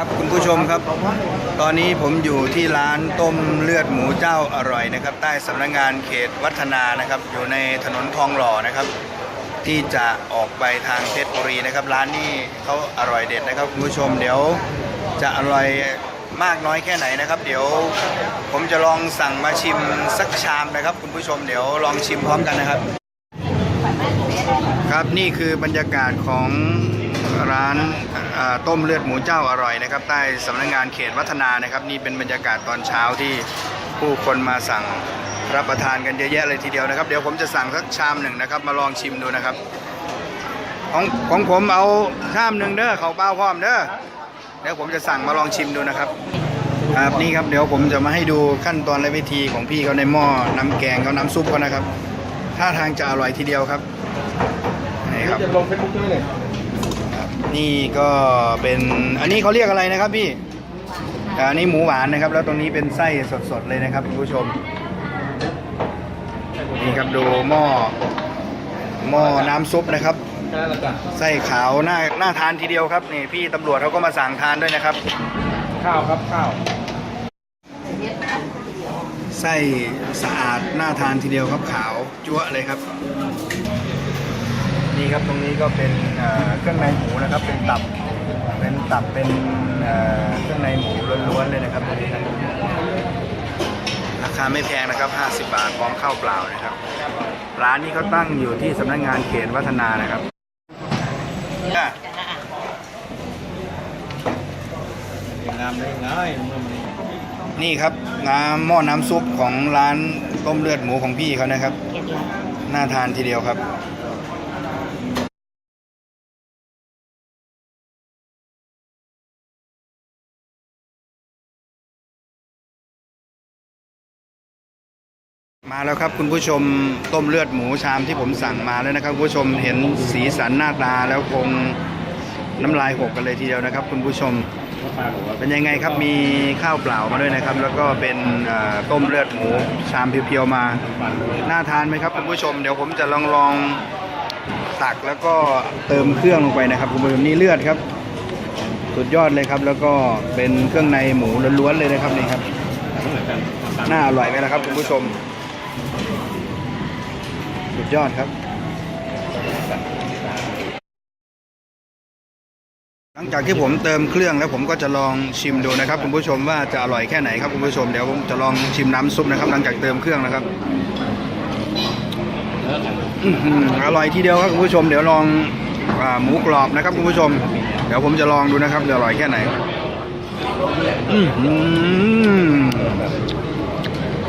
ครับคุณผู้ชมครับ ตอนนี้ผมอยู่ที่ร้านต้มเลือดหมูเจ้าอร่อยนะครับ ใต้สำนักงานเขตวัฒนานะครับ อยู่ในถนนทองหล่อนะครับ ที่จะออกไปทางเพชรบุรีนะครับ ร้านนี้เขาอร่อยเด็ดนะครับคุณผู้ชมเดี๋ยวจะอร่อยมากน้อยแค่ไหนนะครับ เดี๋ยวผมจะลองสั่งมาชิมสักชามนะครับ คุณผู้ชมเดี๋ยวลองชิมพร้อมกันนะครับ ครับนี่คือบรรยากาศของ ร้านต้มเลือดหมูเจ้าอร่อยนะครับ ใต้สำนักงานเขตวัฒนานะครับ นี่เป็นบรรยากาศตอนเช้าที่ผู้คนมาสั่งรับประทานกันเยอะแยะเลยทีเดียวนะครับ เดี๋ยวผมจะสั่งสักชามหนึ่งนะครับ มาลองชิมดูนะครับ ของของผมเอาชามหนึ่งเด้อเขาเปล่าพร้อมเด้อเดี๋ยวผมจะสั่งมาลองชิมดูนะครับครับนี่ครับเดี๋ยวผมจะมาให้ดูขั้นตอนและวิธีของพี่เขาในหม้อน้ำแกงเขาน้ำซุปเขานะครับท่าทางจะอร่อยทีเดียวครับนี่ครับจะลงเฟซบุ๊กด้วยเนี่ย นี่ก็เป็นอันนี้เขาเรียกอะไรนะครับพี่อ่าอันนี้หมูหวานนะครับ แล้วตรงนี้เป็นไส้สดๆเลยนะครับคุณผู้ชม นี่ครับดูหม้อหม้อน้ำซุปนะครับแค่ละกันไส้ขาวน่าน่าทานทีเดียวครับนี่พี่ตำรวจเขาก็มาสั่งทานด้วยนะครับ ข้าวครับข้าวไส้สะอาดน่าทานทีเดียวครับขาวจั๊วะเลยครับ นี่ครับตรงนี้ก็เป็นเอ่อเครื่องในหมูนะครับ เป็นตับ เป็นตับเป็นเอ่อเครื่องในหมูล้วนๆเลยนะครับตรงนี้ครับราคาไม่แพงนะครับ 50 บาทพร้อมข้าวเปล่านะครับ ร้านนี้เขาตั้งอยู่ที่สำนักงานเขตวัฒนานะครับอะงามได้ง่ายเมื่อมันนี่ครับน้ำหม้อน้ำซุปของร้านต้มเลือดหมูของพี่เขานะครับ น่าทานทีเดียวครับ มาแล้วครับคุณผู้ชมต้มเลือดหมูชามที่ผมสั่งมาแล้วนะครับคุณผู้ชมเห็นสีสันหน้าตาแล้วคงน้ำลายหกกันเลยทีเดียวนะครับ คุณผู้ชมเป็นยังไงครับมีข้าวเปล่ามาด้วยนะครับ แล้วก็เป็นต้มเลือดหมูชามเพียวๆมาน่าทานไหมครับคุณผู้ชมเดี๋ยวผมจะลองลองตักแล้วก็เติมเครื่องลงไปนะครับคุณผู้ชมนี่เลือดครับสุดยอดเลยครับ แล้วก็เป็นเครื่องในหมูล้วนๆเลยนะครับนี่ครับน่าอร่อยไหมล่ะครับคุณผู้ชม ดยอดครับ หลังจากที่ผมเติมเครื่องแล้วผมก็จะลองชิมดูนะครับคุณผู้ชมว่าจะอร่อยแค่ไหนครับคุณผู้ชมเดี๋ยวผมจะลองชิมน้ำซุปนะครับ หลังจากเติมเครื่องนะครับอร่อยทีเดียวครับคุณผู้ชมเดี๋ยวลองอหมูกรอบนะครับคุณผู้ชม เดี๋ยวผมจะลองดูนะครับจะอร่อยแค่ไหนอื้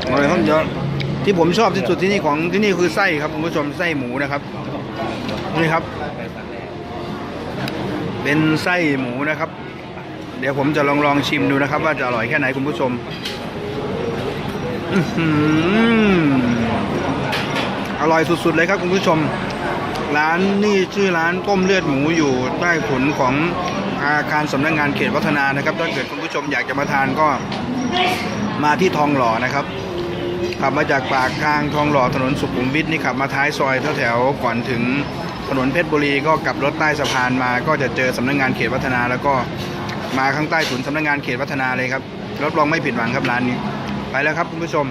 อร่อยครับเดี๋ยว ที่ผมชอบที่สุดที่นี่ของที่นี่คือไส้ครับคุณผู้ชมไส้หมูนะครับนี่ครับ เป็นไส้หมูนะครับ เดี๋ยวผมจะลองลองชิมดูนะครับ ว่าจะอร่อยแค่ไหนคุณผู้ชมอร่อยสุดๆเลยครับคุณผู้ชม ร้านนี่ชื่อร้านต้มเลือดหมูอยู่ใต้ถุนของอาคารสำนักงานเขตวัฒนานะครับ ถ้าเกิดคุณผู้ชมอยากจะมาทานก็มาที่ทองหล่อนะครับ ขับมาจากปากทางทองหล่อถนนสุขุมวิทนี่ขับมาท้ายซอยแถวๆก่อนถึงถนนเพชรบุรีก็กลับรถใต้สะพานมา ก็จะเจอสำนักงานเขตวัฒนาแล้วก็มาข้างใต้ศูนย์สำนักงานเขตวัฒนาเลยครับรับรองไม่ผิดหวังครับร้านนี้ ไปแล้วครับคุณผู้ชม